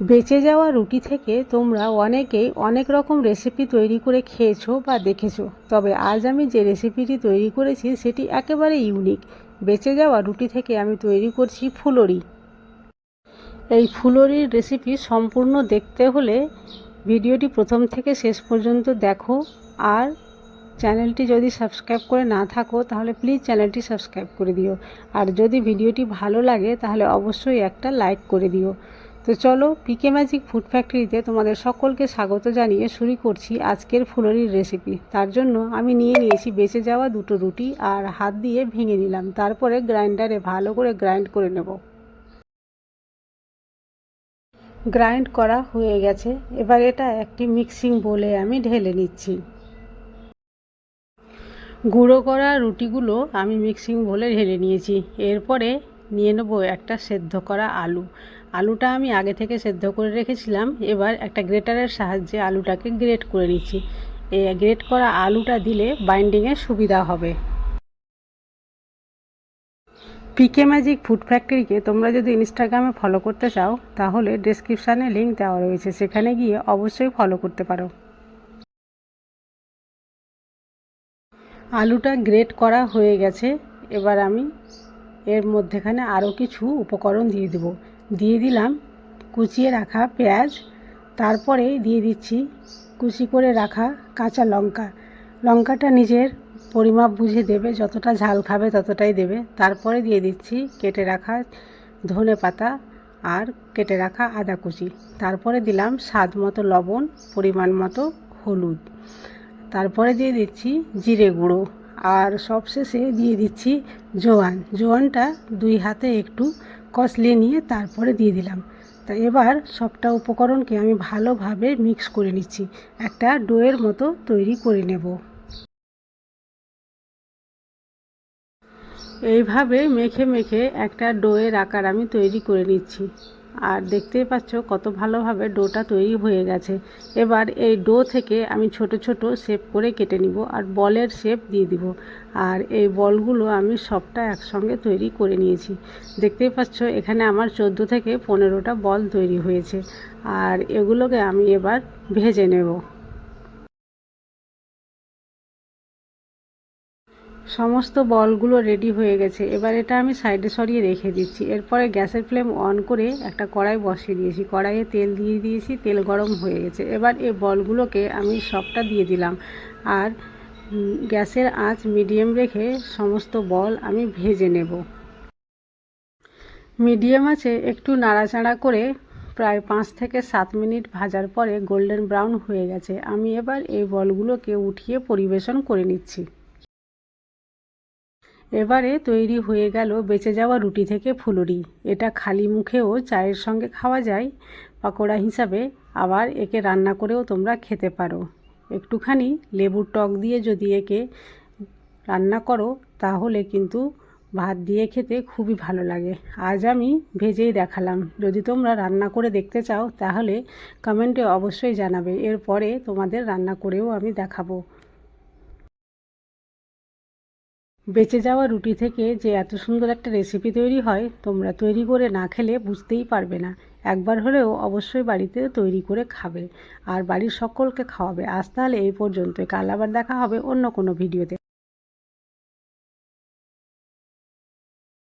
বেঁচে যাওয়া রুটি থেকে তোমরা অনেকেই অনেক রকম রেসিপি তৈরি করে খেয়েছো বা দেখেছ। তবে আজ আমি যে রেসিপিটি তৈরি করেছি, সেটি একেবারে ইউনিক বেঁচে যাওয়া রুটি থেকে আমি তৈরি করছি ফুলরি। এই ফুলরির রেসিপি সম্পূর্ণ দেখতে হলে ভিডিওটি প্রথম থেকে শেষ পর্যন্ত দেখো। আর চ্যানেলটি যদি সাবস্ক্রাইব করে না থাকো, তাহলে প্লিজ চ্যানেলটি সাবস্ক্রাইব করে দিও। আর যদি ভিডিওটি ভালো লাগে, তাহলে অবশ্যই একটা লাইক করে দিও। তো চলো পিকে ম্যাজিক ফুড ফ্যাক্টরিতে তোমাদের সকলকে স্বাগত জানিয়ে শুরু করছি আজকের ফুলরির রেসিপি তার জন্য আমি নিয়ে নিয়েছি বেঁচে যাওয়া দুটো রুটি আর হাত দিয়ে ভেঙে নিলাম। তারপরে গ্রাইন্ডারে ভালো করে গ্রাইন্ড করে নেব। গ্রাইন্ড করা হয়ে গেছে। এবার এটা একটি মিক্সিং বলে আমি ঢেলে নিচ্ছি। গুঁড়ো করা রুটিগুলো আমি মিক্সিং বলে ঢেলে নিয়েছি। এরপরে নিয়ে নেব একটা সেদ্ধ করা আলু। আলুটা আমি আগে থেকে সেদ্ধ করে রেখেছিলাম। এবার একটা গ্রেটারের সাহায্যে আলুটাকে গ্রেট করে নিচ্ছি। এই গ্রেট করা আলুটা দিলে বাইন্ডিংয়ে সুবিধা হবে। পিকে ম্যাজিক ফুড ফ্যাক্টরিকে তোমরা যদি ইনস্টাগ্রামে ফলো করতে চাও, তাহলে ডেসক্রিপশানে লিঙ্ক দেওয়া রয়েছে। সেখানে গিয়ে অবশ্যই ফলো করতে পারো। আলুটা গ্রেট করা হয়ে গেছে। এবার আমি এর মধ্যেখানে আরও কিছু উপকরণ দিয়ে দেব। দিয়ে দিলাম, কুচিয়ে রাখা পেঁয়াজ, তারপরে দিয়ে দিচ্ছি কুচি করে রাখা কাঁচা লঙ্কা। লঙ্কাটা নিজের পরিমাপ বুঝে দেবে, যতটা ঝাল খাবে ততটাই দেবে। তারপরে দিয়ে দিচ্ছি কেটে রাখা ধনে পাতা আর কেটে রাখা আদা কুচি। তারপরে দিলাম স্বাদ মতো লবণ, পরিমাণ মতো হলুদ। তারপরে দিয়ে দিচ্ছি জিরে গুঁড়ো আর সবশেষে দিয়ে দিচ্ছি জোয়ান। জোয়ানটা দুই হাতে একটু কষলিয়ে নিয়ে তারপরে দিয়ে দিলাম। তা এবার সবটা উপকরণকে আমি ভালোভাবে মিক্স করে নিচ্ছি। একটা ডোয়ের মতো তৈরি করে নেব। এইভাবে মেখে মেখে একটা ডোয়ের আকার আমি তৈরি করে নিচ্ছি। আর দেখতেই পাচ্ছ কত ভালোভাবে ডোটা তৈরি হয়ে গেছে। এবার এই ডো থেকে আমি ছোট ছোট শেপ করে কেটে নিব আর বলের শেপ দিয়ে দিব। আর এই বলগুলো আমি সবটা একসঙ্গে তৈরি করে নিয়েছি। দেখতেই পাচ্ছ এখানে আমার চোদ্দ থেকে পনেরোটা বল তৈরি হয়েছে। আর এগুলোকে আমি এবার ভেজে নেব। সমস্ত বলগুলো রেডি হয়ে গেছে। এবার এটা আমি সাইডে সরিয়ে রেখে দিচ্ছি। এরপরে গ্যাসের ফ্লেম অন করে একটা কড়াই বসিয়ে দিয়েছি। কড়াইয়ে তেল দিয়ে দিয়েছি, তেল গরম হয়ে গেছে। এবার এই বলগুলোকে আমি সবটা দিয়ে দিলাম। আর গ্যাসের আঁচ মিডিয়াম রেখে সমস্ত বল আমি ভেজে নেব। মিডিয়াম আছে একটু নাড়াচাড়া করে প্রায় পাঁচ থেকে সাত মিনিট ভাজার পরে গোল্ডেন ব্রাউন হয়ে গেছে। আমি এবার এই বলগুলোকে উঠিয়ে পরিবেশন করে নিচ্ছি। এবারে তৈরি হয়ে গেল বেঁচে যাওয়া রুটি থেকে ফুলুরি। এটা খালি মুখেও চায়ের সঙ্গে খাওয়া যায়, পাকোড়া হিসাবে। আবার একে রান্না করেও তোমরা খেতে পারো। একটুখানি লেবুর টক দিয়ে যদি একে রান্না করো, তাহলে কিন্তু ভাত দিয়ে খেতে খুবই ভালো লাগে। আজ আমি ভেজেই দেখালাম। যদি তোমরা রান্না করে দেখতে চাও, তাহলে কমেন্টে অবশ্যই জানাবে। এরপরে তোমাদের রান্না করেও আমি দেখাবো। বেঁচে যাওয়া রুটি থেকে যে এত সুন্দর একটা রেসিপি তৈরি হয়, তোমরা তৈরি করে না খেলে বুঝতেই পারবে না। একবার হলেও অবশ্যই বাড়িতে তৈরি করে খাবে। আর বাড়ির সকলকে খাওয়াবে। আজ তাহলে এই পর্যন্ত কাল আবার দেখা হবে অন্য কোনো ভিডিওতে